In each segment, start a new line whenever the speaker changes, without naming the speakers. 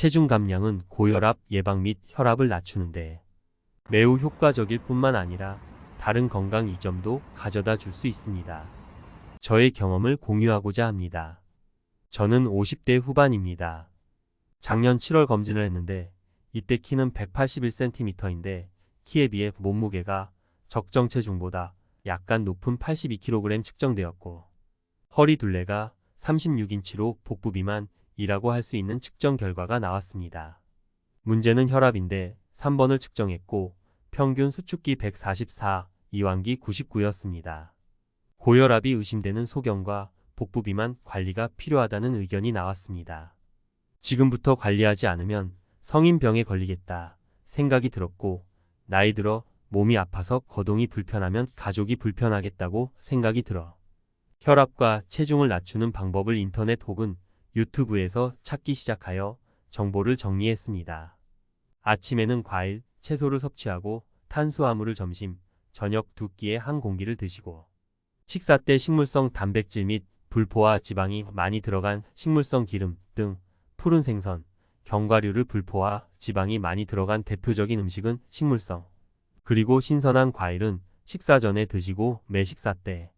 체중 감량은 고혈압 예방 및 혈압을 낮추는데 매우 효과적일 뿐만 아니라 다른 건강 이점도 가져다 줄 수 있습니다. 저의 경험을 공유하고자 합니다. 저는 50대 후반입니다. 작년 7월 검진을 했는데 이때 키는 181cm인데 키에 비해 몸무게가 적정 체중보다 약간 높은 82kg 측정되었고 허리 둘레가 36인치로 복부 비만 이라고 할 수 있는 측정 결과가 나왔습니다. 문제는 혈압인데 3번을 측정했고 평균 수축기 144, 이완기 99였습니다. 고혈압이 의심되는 소견과 복부 비만 관리가 필요하다는 의견이 나왔습니다. 지금부터 관리하지 않으면 성인병에 걸리겠다 생각이 들었고 나이 들어 몸이 아파서 거동이 불편하면 가족이 불편하겠다고 생각이 들어 혈압과 체중을 낮추는 방법을 인터넷 혹은 유튜브에서 찾기 시작하여 정보를 정리했습니다. 아침에는 과일, 채소를 섭취하고 탄수화물을 점심, 저녁 두 끼에 한 공기를 드시고 식사 때 식물성 단백질 및 불포화 지방이 많이 들어간 식물성 기름 등 푸른 생선, 견과류를 불포화 지방이 많이 들어간 대표적인 음식은 식물성. 그리고 신선한 과일은 식사 전에 드시고 매 식사 때.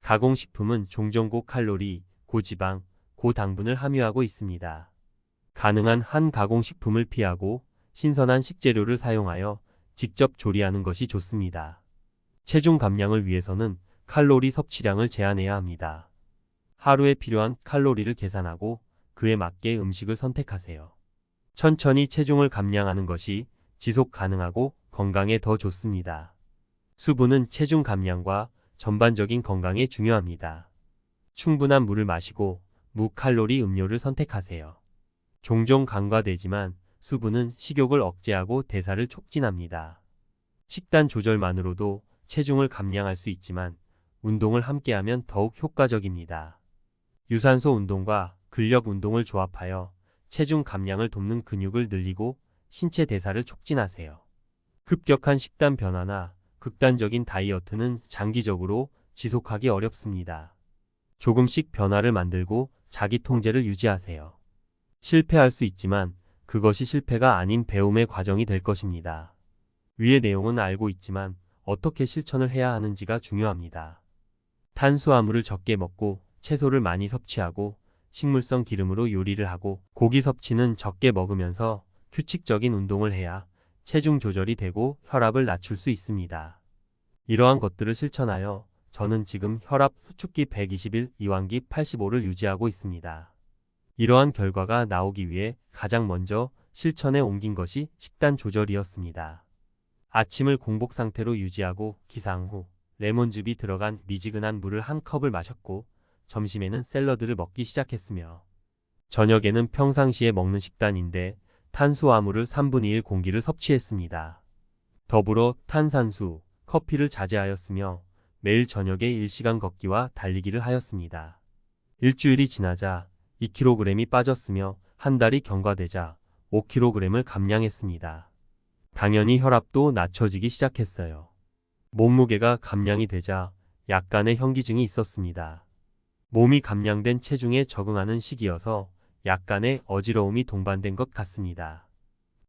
가공식품은 종종 고칼로리, 고지방, 고당분을 함유하고 있습니다. 가능한 한 가공식품을 피하고 신선한 식재료를 사용하여 직접 조리하는 것이 좋습니다. 체중 감량을 위해서는 칼로리 섭취량을 제한해야 합니다. 하루에 필요한 칼로리를 계산하고 그에 맞게 음식을 선택하세요. 천천히 체중을 감량하는 것이 지속 가능하고 건강에 더 좋습니다. 수분은 체중 감량과 전반적인 건강에 중요합니다. 충분한 물을 마시고 무칼로리 음료를 선택하세요. 종종 간과되지만 수분은 식욕을 억제하고 대사를 촉진합니다. 식단 조절만으로도 체중을 감량할 수 있지만 운동을 함께하면 더욱 효과적입니다. 유산소 운동과 근력 운동을 조합하여 체중 감량을 돕는 근육을 늘리고 신체 대사를 촉진하세요. 급격한 식단 변화나 극단적인 다이어트는 장기적으로 지속하기 어렵습니다. 조금씩 변화를 만들고 자기 통제를 유지하세요. 실패할 수 있지만 그것이 실패가 아닌 배움의 과정이 될 것입니다. 위의 내용은 알고 있지만 어떻게 실천을 해야 하는지가 중요합니다. 탄수화물을 적게 먹고 채소를 많이 섭취하고 식물성 기름으로 요리를 하고 고기 섭취는 적게 먹으면서 규칙적인 운동을 해야 체중 조절이 되고 혈압을 낮출 수 있습니다. 이러한 것들을 실천하여 저는 지금 혈압 수축기 121, 이완기 85를 유지하고 있습니다. 이러한 결과가 나오기 위해 가장 먼저 실천에 옮긴 것이 식단 조절이었습니다. 아침을 공복 상태로 유지하고 기상 후 레몬즙이 들어간 미지근한 물을 한 컵을 마셨고 점심에는 샐러드를 먹기 시작했으며 저녁에는 평상시에 먹는 식단인데 탄수화물을 3분의 1 공기를 섭취했습니다. 더불어 탄산수, 커피를 자제하였으며 매일 저녁에 1시간 걷기와 달리기를 하였습니다. 일주일이 지나자 2kg이 빠졌으며 한 달이 경과되자 5kg을 감량했습니다. 당연히 혈압도 낮춰지기 시작했어요. 몸무게가 감량이 되자 약간의 현기증이 있었습니다. 몸이 감량된 체중에 적응하는 시기여서 약간의 어지러움이 동반된 것 같습니다.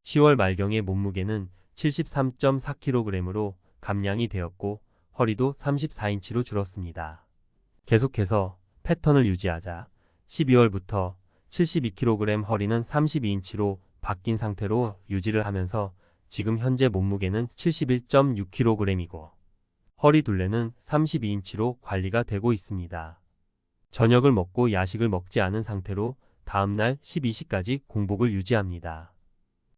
10월 말경의 몸무게는 73.4kg으로 감량이 되었고 허리도 34인치로 줄었습니다. 계속해서 패턴을 유지하자 12월부터 72kg 허리는 32인치로 바뀐 상태로 유지를 하면서 지금 현재 몸무게는 71.6kg이고 허리 둘레는 32인치로 관리가 되고 있습니다. 저녁을 먹고 야식을 먹지 않은 상태로 다음날 12시까지 공복을 유지합니다.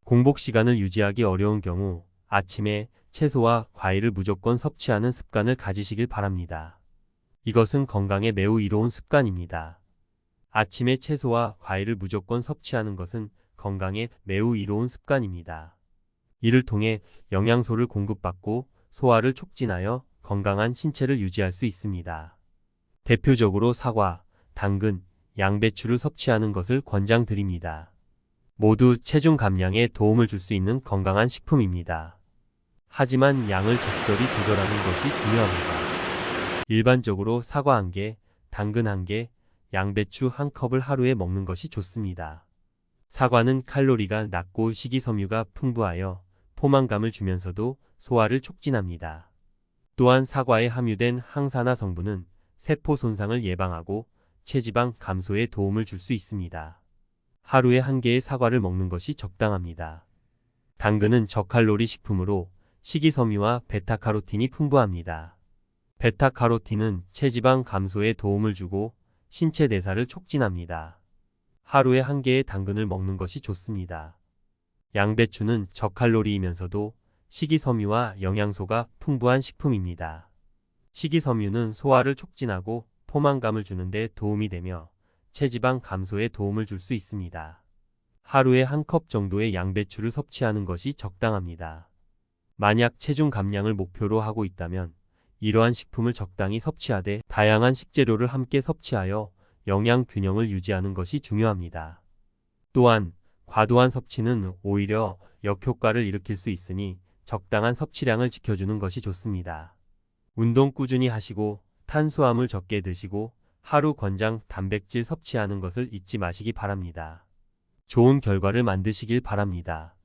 공복 시간을 유지하기 어려운 경우 아침에 채소와 과일을 무조건 섭취하는 습관을 가지시길 바랍니다. 이것은 건강에 매우 이로운 습관입니다. 아침에 채소와 과일을 무조건 섭취하는 것은 건강에 매우 이로운 습관입니다. 이를 통해 영양소를 공급받고 소화를 촉진하여 건강한 신체를 유지할 수 있습니다. 대표적으로 사과, 당근, 양배추를 섭취하는 것을 권장드립니다. 모두 체중 감량에 도움을 줄 수 있는 건강한 식품입니다. 하지만 양을 적절히 조절하는 것이 중요합니다. 일반적으로 사과 1개, 당근 1개, 양배추 1컵을 하루에 먹는 것이 좋습니다. 사과는 칼로리가 낮고 식이섬유가 풍부하여 포만감을 주면서도 소화를 촉진합니다. 또한 사과에 함유된 항산화 성분은 세포 손상을 예방하고 체지방 감소에 도움을 줄 수 있습니다. 하루에 한 개의 사과를 먹는 것이 적당합니다. 당근은 저칼로리 식품으로 식이섬유와 베타카로틴이 풍부합니다. 베타카로틴은 체지방 감소에 도움을 주고 신체 대사를 촉진합니다. 하루에 한 개의 당근을 먹는 것이 좋습니다. 양배추는 저칼로리이면서도 식이섬유와 영양소가 풍부한 식품입니다. 식이섬유는 소화를 촉진하고 포만감을 주는데 도움이 되며 체지방 감소에 도움을 줄 수 있습니다. 하루에 한 컵 정도의 양배추를 섭취하는 것이 적당합니다. 만약 체중 감량을 목표로 하고 있다면 이러한 식품을 적당히 섭취하되 다양한 식재료를 함께 섭취하여 영양 균형을 유지하는 것이 중요합니다. 또한 과도한 섭취는 오히려 역효과를 일으킬 수 있으니 적당한 섭취량을 지켜주는 것이 좋습니다. 운동 꾸준히 하시고 탄수화물 적게 드시고 하루 권장 단백질 섭취하는 것을 잊지 마시기 바랍니다. 좋은 결과를 만드시길 바랍니다.